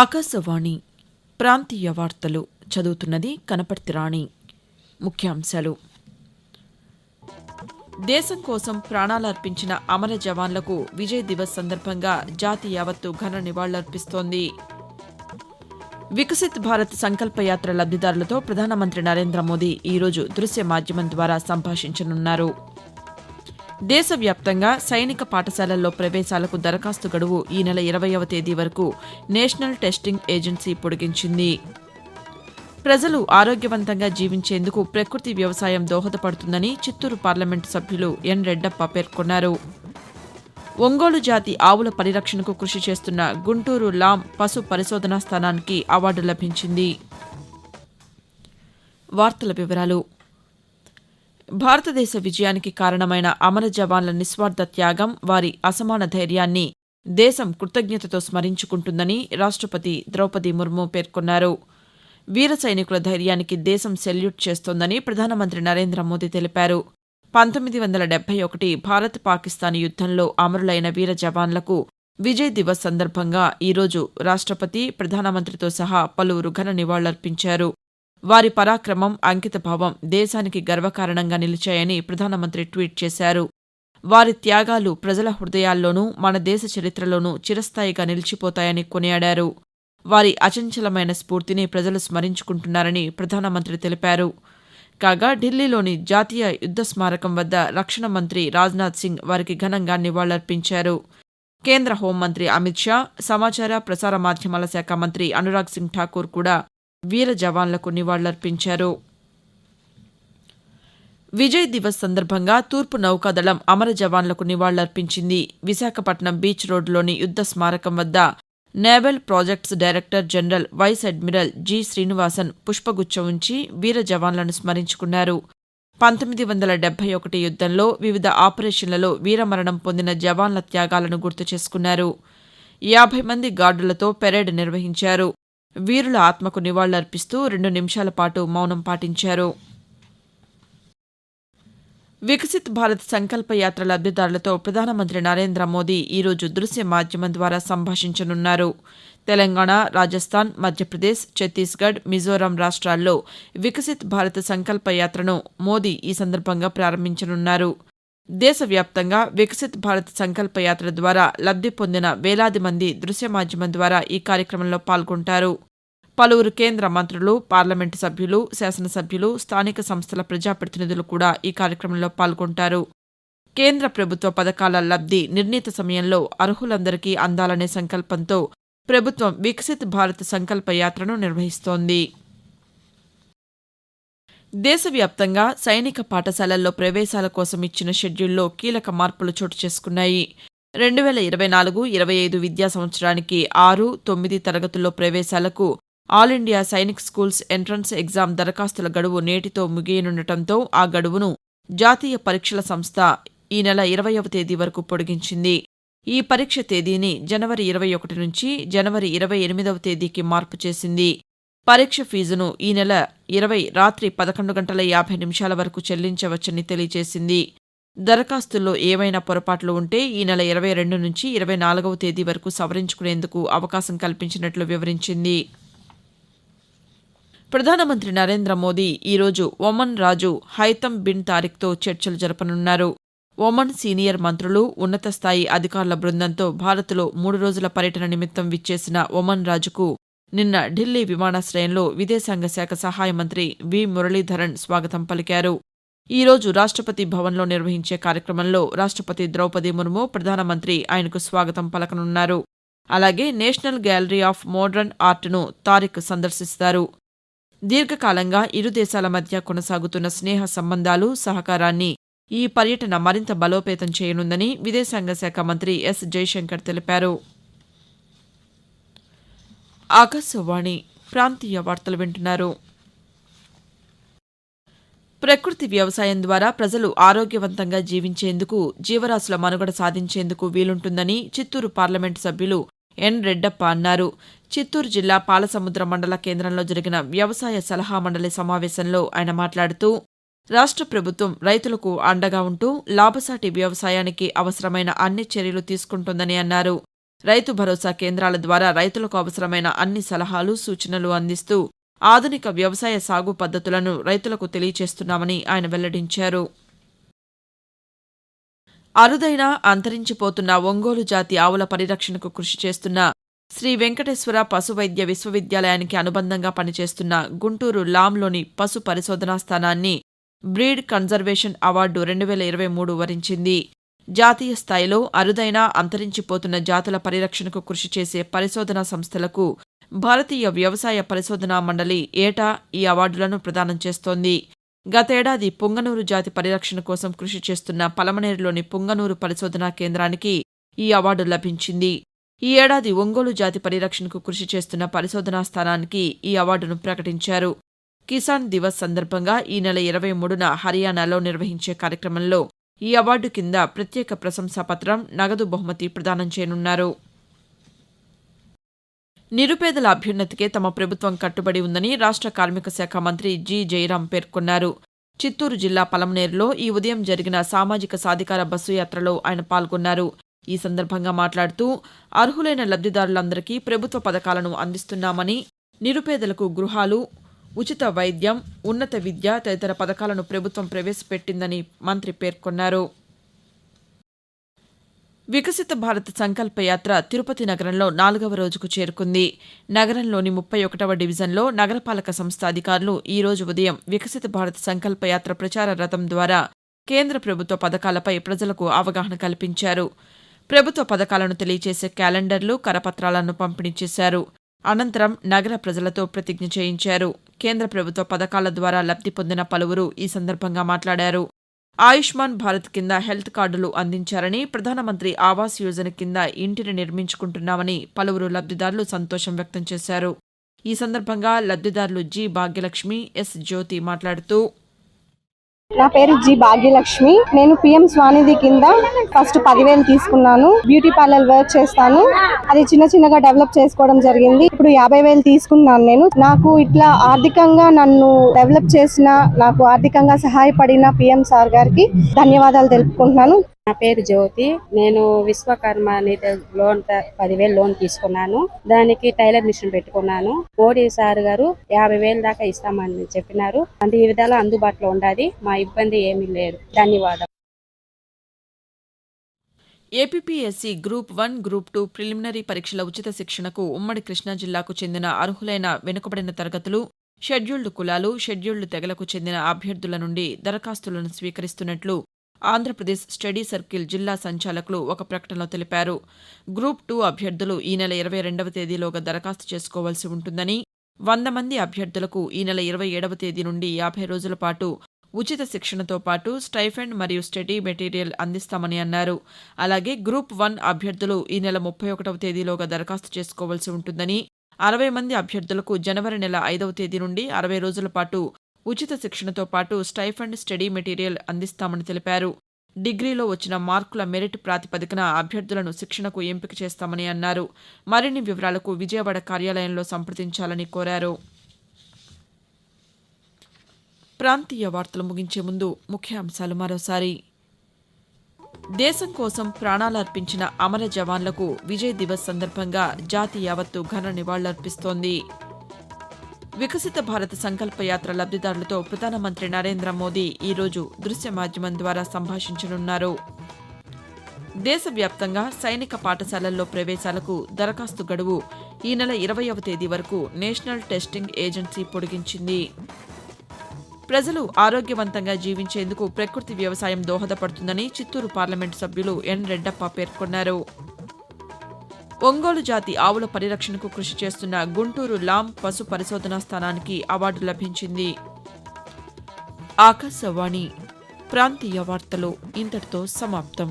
ఆకాశవాణి ప్రాంతీయ వార్తలు చదువుతున్నది కనపర్తి రాణి ముఖ్యాంశాలు. దేశం కోసం ప్రాణాలర్పించిన అమర జవాన్లకు విజయ్ దివస్ సందర్భంగా జాతి యావత్తు ఘన నివాళులర్పిస్తోంది. వికసిత్ భారత్ సంకల్పయాత్ర లబ్దిదారులతో ప్రధానమంత్రి నరేంద్ర మోదీ ఈరోజు దృశ్య మాధ్యమం ద్వారా సంభాషించనున్నారు. దేశవ్యాప్తంగా సైనిక పాఠశాలల్లో ప్రవేశాలకు దరఖాస్తు గడువు ఈ నెల ఇరవయవ తేదీ వరకు నేషనల్ టెస్టింగ్ ఏజెన్సీ పొడిగించింది. ప్రజలు ఆరోగ్యవంతంగా జీవించేందుకు ప్రకృతి వ్యవసాయం దోహదపడుతుందని చిత్తూరు పార్లమెంటు సభ్యులు ఎన్ రెడ్డప్ప పేర్కొన్నారు. ఒంగోలు జాతి ఆవుల పరిరక్షణకు కృషి చేస్తున్న గుంటూరు లాం పశు పరిశోధనా స్థానానికి అవార్డు లభించింది. వార్తల వివరాలు భారతదేశ విజయానికి కారణమైన అమర జవాన్ల నిస్వార్థ త్యాగం వారి అసమాన ధైర్యాన్ని దేశం కృతజ్ఞతతో స్మరించుకుంటుందని రాష్టపతి ద్రౌపది ముర్ము పేర్కొన్నారు. వీర సైనికుల ధైర్యానికి దేశం సెల్యూట్ చేస్తోందని ప్రధానమంత్రి నరేంద్ర మోదీ తెలిపారు. పంతొమ్మిది వందల డెబ్బై ఒకటి భారత్ పాకిస్తాన్ యుద్దంలో అమరులైన వీర జవాన్లకు విజయ్ దివస్ సందర్భంగా ఈరోజు రాష్టపతి ప్రధానమంత్రితో సహా పలువురు ఘన నివాళులర్పించారు. వారి పరాక్రమం అంకితభావం దేశానికి గర్వకారణంగా నిలిచాయని ప్రధానమంత్రి ట్వీట్ చేశారు. వారి త్యాగాలు ప్రజల హృదయాల్లోనూ మన దేశ చరిత్రలోనూ చిరస్థాయిగా నిలిచిపోతాయని కొనియాడారు. వారి అచంచలమైన స్ఫూర్తిని ప్రజలు స్మరించుకుంటున్నారని ప్రధానమంత్రి తెలిపారు. కాగా ఢిల్లీలోని జాతీయ యుద్ద స్మారకం వద్ద రక్షణ మంత్రి రాజ్నాథ్ సింగ్ వారికి ఘనంగా నివాళులర్పించారు. కేంద్ర హోంమంత్రి అమిత్ షా సమాచార ప్రసార మాధ్యమాల శాఖ మంత్రి అనురాగ్ సింగ్ ఠాకూర్ కూడా వీర జవాన్లకు నివాళులర్పించారు. విజయ్ దివస్ సందర్భంగా తూర్పు నౌకాదళం అమర జవాన్లకు నివాళులర్పించింది. విశాఖపట్నం బీచ్ రోడ్లోని యుద్ద స్మారకం వద్ద naval projects director general vice admiral G Srinivasan పుష్పగుచ్చం ఉంచి వీర జవాన్లను స్మరించుకున్నారు. పంతొమ్మిది వందల డెబ్బై ఒకటి యుద్దంలో వివిధ ఆపరేషన్లలో వీరమరణం పొందిన జవాన్ల త్యాగాలను గుర్తు చేసుకున్నారు. యాభై మంది గార్డులతో పెరేడ్ నిర్వహించారు. వీరుల ఆత్మకు నివాళులర్పిస్తూ రెండు నిమిషాల పాటు మౌనం పాటించారు. వికసిత్ భారత్ సంకల్ప యాత్ర లబ్దిదారులతో ప్రధానమంత్రి నరేంద్ర మోదీ ఈరోజు దృశ్య మాధ్యమం ద్వారా సంభాషించనున్నారు. తెలంగాణ రాజస్థాన్ మధ్యప్రదేశ్ ఛత్తీస్గఢ్ మిజోరాం రాష్ట్రాల్లో వికసిత్ భారత్ సంకల్ప యాత్రను మోదీ ఈ సందర్భంగా ప్రారంభించనున్నారు. దేశవ్యాప్తంగా వికసిత్ భారత్ సంకల్ప యాత్ర ద్వారా లబ్ది పొందిన వేలాది మంది దృశ్య మాధ్యమం ద్వారా ఈ కార్యక్రమంలో పాల్గొంటారు. పలువురు కేంద్ర మంత్రులు పార్లమెంటు సభ్యులు శాసనసభ్యులు స్థానిక సంస్థల ప్రజాప్రతినిధులు కూడా ఈ కార్యక్రమంలో పాల్గొంటారు. కేంద్ర ప్రభుత్వ పథకాల లబ్ది నిర్ణీత సమయంలో అర్హులందరికీ అందాలనే సంకల్పంతో ప్రభుత్వం వికసిత్ భారత్ సంకల్ప యాత్రను నిర్వహిస్తోంది. దేశవ్యాప్తంగా సైనిక పాఠశాలల్లో ప్రవేశాల కోసం ఇచ్చిన షెడ్యూల్లో కీలక మార్పులు చోటు చేసుకున్నాయి. రెండు వేల ఇరవై నాలుగు ఇరవై ఐదు విద్యా సంవత్సరానికి ఆరు తొమ్మిది తరగతుల్లో ప్రవేశాలకు all India Sainik schools entrance exam దరఖాస్తుల గడువు నేటితో ముగియనుండటంతో ఆ గడువును జాతీయ పరీక్షల సంస్థ ఈ నెల ఇరవయవ తేదీ వరకు పొడిగించింది. ఈ పరీక్ష తేదీని జనవరి ఇరవై ఒకటి నుంచి జనవరి ఇరవై ఎనిమిదవ తేదీకి మార్పు చేసింది. పరీక్ష ఫీజును ఈ నెల ఇరవై రాత్రి పదకొండు గంటల యాభై నిమిషాల వరకు చెల్లించవచ్చని తెలియజేసింది. దరఖాస్తుల్లో ఏవైనా పొరపాట్లు ఉంటే ఈ నెల ఇరవై రెండు నుంచి ఇరవై నాలుగవ తేదీ వరకు సవరించుకునేందుకు అవకాశం కల్పించినట్లు వివరించింది. ప్రధానమంత్రి నరేంద్ర మోదీ ఈరోజు ఒమన్ రాజు హైతమ్ బిన్ తారిక్తో చర్చలు జరపనున్నారు. ఒమన్ సీనియర్ మంత్రులు ఉన్నత స్థాయి అధికారుల బృందంతో భారత్లో మూడు రోజుల పర్యటన నిమిత్తం విచ్చేసిన ఒమన్ రాజుకు నిన్న ఢిల్లీ విమానాశ్రయంలో విదేశాంగ శాఖ సహాయ మంత్రి వి. మురళీధరన్ స్వాగతం పలికారు. ఈ రోజు రాష్టపతి భవన్లో నిర్వహించే కార్యక్రమంలో రాష్టపతి ద్రౌపది ముర్ము ప్రధానమంత్రి ఆయనకు స్వాగతం పలకనున్నారు. అలాగే నేషనల్ గ్యాలరీ ఆఫ్ మోడర్న్ ఆర్ట్ను తారిక్ సందర్శిస్తారు. దీర్ఘకాలంగా ఇరు దేశాల మధ్య కొనసాగుతున్న స్నేహ సంబంధాలు సహకారాన్ని ఈ పర్యటన మరింత బలోపేతం చేయనుందని విదేశాంగ శాఖ మంత్రి ఎస్. జైశంకర్ తెలిపారు. ఆకాశవాణి ప్రాంతీయ వార్తలు వింటున్నారు. ప్రకృతి వ్యవసాయం ద్వారా ప్రజలు ఆరోగ్యవంతంగా జీవించేందుకు జీవరాశుల మనుగడ సాధించేందుకు వీలుంటుందని చిత్తూరు పార్లమెంటు సభ్యులు ఎన్ రెడ్డప్ప అన్నారు. చిత్తూరు జిల్లా పాలసముద్ర మండల కేంద్రంలో జరిగిన వ్యవసాయ సలహా మండలి సమావేశంలో ఆయన మాట్లాడుతూ రాష్ట్ర ప్రభుత్వం రైతులకు అండగా ఉంటూ లాభసాటి వ్యవసాయానికి అవసరమైన అన్ని చర్యలు తీసుకుంటోందని అన్నారు. రైతు భరోసా కేంద్రాల ద్వారా రైతులకు అవసరమైన అన్ని సలహాలు సూచనలు అందిస్తూ ఆధునిక వ్యవసాయ సాగు పద్దతులను రైతులకు తెలియచేస్తున్నామని ఆయన వెల్లడించారు. అరుదైన అంతరించిపోతున్న ఒంగోలు జాతి ఆవుల పరిరక్షణకు కృషి చేస్తున్న శ్రీ వెంకటేశ్వర పశు వైద్య విశ్వవిద్యాలయానికి అనుబంధంగా పనిచేస్తున్న గుంటూరు లాంలోని పశు పరిశోధనా స్థానాన్ని బ్రీడ్ కన్జర్వేషన్ అవార్డు రెండు వేల ఇరవై మూడు వరించింది. జాతీయ స్థాయిలో అరుదైన అంతరించిపోతున్న జాతుల పరిరక్షణకు కృషి చేసే పరిశోధనా సంస్థలకు భారతీయ వ్యవసాయ పరిశోధనా మండలి ఏటా ఈ అవార్డులను ప్రదానం చేస్తోంది. గతేడాది పుంగనూరు జాతి పరిరక్షణ కోసం కృషి చేస్తున్న పలమనేరులోని పుంగనూరు పరిశోధనా కేంద్రానికి ఈ అవార్డు లభించింది. ఈ ఏడాది ఒంగోలు జాతి పరిరక్షణకు కృషి చేస్తున్న పరిశోధనా స్థానానికి ఈ అవార్డును ప్రకటించారు. కిసాన్ దివస్ సందర్భంగా ఈ నెల ఇరవై మూడున హర్యానాలో నిర్వహించే కార్యక్రమంలో ఈ అవార్డు కింద ప్రత్యేక ప్రశంసాపత్రం నగదు బహుమతి ప్రదానం చేయనున్నారు. నిరుపేదల అభ్యున్నతికే తమ ప్రభుత్వం కట్టుబడి ఉందని రాష్ట్ర కార్మిక శాఖ మంత్రి జి. జయరాం పేర్కొన్నారు. చిత్తూరు జిల్లా పలమనేరులో ఈ ఉదయం జరిగిన సామాజిక సాధికార బస్సు యాత్రలో ఆయన పాల్గొన్నారు. ఈ సందర్భంగా మాట్లాడుతూ అర్హులైన లబ్దిదారులందరికీ ప్రభుత్వ పథకాలను అందిస్తున్నామని నిరుపేదలకు గృహాలు ఉచిత వైద్యం ఉన్నత విద్య తదితర పథకాలను ప్రభుత్వం ప్రవేశపెట్టిందని మంత్రి పేర్కొన్నారు. వికసిత భారత్ సంకల్ప యాత్ర తిరుపతి నగరంలో నాలుగవ రోజుకు చేరుకుంది. నగరంలోని ముప్పై ఒకటవ డివిజన్లో నగరపాలక సంస్థ అధికారులు ఈ రోజు ఉదయం వికసిత భారత్ సంకల్ప యాత్ర ప్రచార రథం ద్వారా కేంద్ర ప్రభుత్వ పథకాలపై ప్రజలకు అవగాహన కల్పించారు. ప్రభుత్వ పథకాలను తెలియజేసే క్యాలెండర్లు కరపత్రాలను పంపిణీ చేశారు. అనంతరం నగర ప్రజలతో ప్రతిజ్ఞ చేయించారు. కేంద్ర ప్రభుత్వ పథకాల ద్వారా లబ్ధి పొందిన పలువురు ఈ సందర్భంగా మాట్లాడారు. ఆయుష్మాన్ భారత్ కింద హెల్త్ కార్డులు అందించారని ప్రధానమంత్రి ఆవాస్ యోజన కింద ఇంటిని నిర్మించుకుంటున్నామని పలువురు లబ్దిదారులు సంతోషం వ్యక్తం చేశారు. ఈ సందర్భంగా లబ్దిదారులు జి భాగ్యలక్ష్మి ఎస్ జ్యోతి మాట్లాడుతూ నా పేరు జి భాగ్యలక్ష్మి. నేను పిఎం స్వానిధి కింద ఫస్ట్ పదివేలు తీసుకున్నాను. బ్యూటీ పార్లర్ వర్క్ చేస్తాను. అది చిన్న చిన్నగా డెవలప్ చేసుకోవడం జరిగింది. ఇప్పుడు యాభై వేలు తీసుకున్నాను నేను. నాకు ఇట్లా ఆర్థికంగా నన్ను డెవలప్ చేసిన నాకు ఆర్థికంగా సహాయపడిన పిఎం సార్ గారికి ధన్యవాదాలు తెలుపుకుంటున్నాను. నా పేరు జ్యోతి. నేను విశ్వకర్మ నిధి లోన్ పదివేలు లోన్ తీసుకున్నాను. దానికి టైలర్ మిషన్ పెట్టుకున్నాను. మోడీ సార్ గారు యాభై వేలు దాకా ఇస్తామని చెప్పినారు. అంటే ఈ విధాలు అందుబాటులో ఉండాలి మా ఇబ్బంది ఏమీ లేదు. ధన్యవాదాలు APPSC group one group two preliminary పరీక్షల ఉచిత శిక్షణకు ఉమ్మడి కృష్ణా జిల్లాకు చెందిన అర్హులైన వెనుకబడిన తరగతులు షెడ్యూల్డ్ కులాలు షెడ్యూల్డ్ తెగలకు చెందిన అభ్యర్థుల నుండి దరఖాస్తులను స్వీకరిస్తున్నట్లు ఆంధ్రప్రదేశ్ స్టడీ సర్కిల్ జిల్లా సంచాలకులు ఒక ప్రకటనలో తెలిపారు. గ్రూప్ టూ అభ్యర్థులు ఈ నెల ఇరవై రెండవ తేదీలోగా దరఖాస్తు చేసుకోవాల్సి ఉంటుందని వంద మంది అభ్యర్థులకు ఈ నెల ఇరవై ఏడవ తేదీ నుండి యాభై రోజుల పాటు ఉచిత శిక్షణతో పాటు స్టైఫండ్ మరియు స్టడీ మెటీరియల్ అందిస్తామని అన్నారు. అలాగే గ్రూప్ వన్ అభ్యర్థులు ఈ నెల ముప్పై ఒకటవ తేదీలోగా దరఖాస్తు చేసుకోవాల్సి ఉంటుందని అరవై మంది అభ్యర్థులకు జనవరి నెల ఐదవ తేదీ నుండి అరవై రోజుల పాటు ఉచిత శిక్షణతో పాటు స్టైఫండ్ స్టడీ మెటీరియల్ అందిస్తామని తెలిపారు. డిగ్రీలో వచ్చిన మార్కుల మెరిట్ ప్రాతిపదికన అభ్యర్థులను శిక్షణకు ఎంపిక చేస్తామని అన్నారు. మరిన్ని వివరాలకు విజయవాడ కార్యాలయంలో సంప్రదించాలని కోరారు. ప్రాంతీయ వార్తలు ముగించే ముందు ముఖ్యాంశాలు మరోసారి. దేశం కోసం ప్రాణాలర్పించిన అమర జవాన్లకు విజయ్ దివస్ సందర్భంగా జాతి యావత్తు ఘన నివాళులర్పిస్తోంది. వికసిత భారత సంకల్పయాత్ర లబ్దిదారులతో ప్రధానమంత్రి నరేంద్ర మోదీ ఈరోజు దృశ్య మాధ్యమం ద్వారా సంభాషించనున్నారు. దేశవ్యాప్తంగా సైనిక పాఠశాలల్లో ప్రవేశాలకు దరఖాస్తు గడువు ఈ నెల ఇరవయవ తేదీ వరకు నేషనల్ టెస్టింగ్ ఏజెన్సీ పొడిగించింది. ప్రజలు ఆరోగ్యవంతంగా జీవించేందుకు ప్రకృతి వ్యవసాయం దోహదపడుతుందని చిత్తూరు పార్లమెంటు సభ్యులు ఎన్ రెడ్డప్ప పేర్కొన్నారు. ఒంగోలు జాతి ఆవుల పరిరక్షణకు కృషి చేస్తున్న గుంటూరు లాం పశు పరిశోధనా స్థానానికి అవార్డు లభించింది. ఆకాశవాణి ప్రాంతీయ వార్తలు ఇంతటితో సమాప్తం.